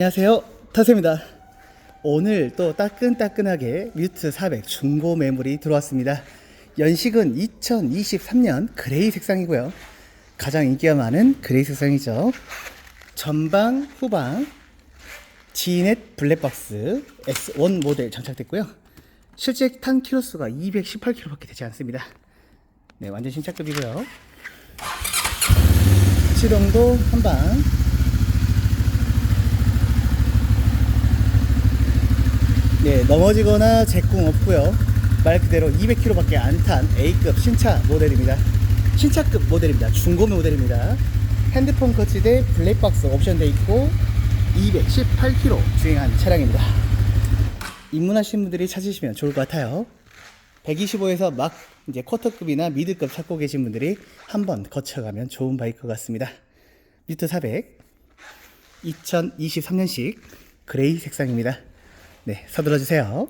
안녕하세요. 타세입니다. 오늘 또 따끈따끈하게 뮤트 400 중고 매물이 들어왔습니다. 연식은 2023년 그레이 색상이고요. 가장 인기가 많은 그레이 색상이죠. 전방 후방 지넷 블랙박스 S1 모델 장착됐고요. 실제 탄 키로수가 218km밖에 되지 않습니다. 네 완전 신차급이고요. 시동도 한방 네, 넘어지거나 제꿍 없고요. 말 그대로 200km밖에 안 탄 A급 신차 모델입니다. 신차급 모델입니다. 중고 모델입니다. 핸드폰 거치대 블랙박스 옵션 돼 있고 218km 주행한 차량입니다. 입문하신 분들이 찾으시면 좋을 것 같아요. 125에서 막 이제 쿼터급이나 미드급 찾고 계신 분들이 한번 거쳐가면 좋은 바이크 같습니다. 뮤트 400 2023년식 그레이 색상입니다. 네, 서둘러 주세요.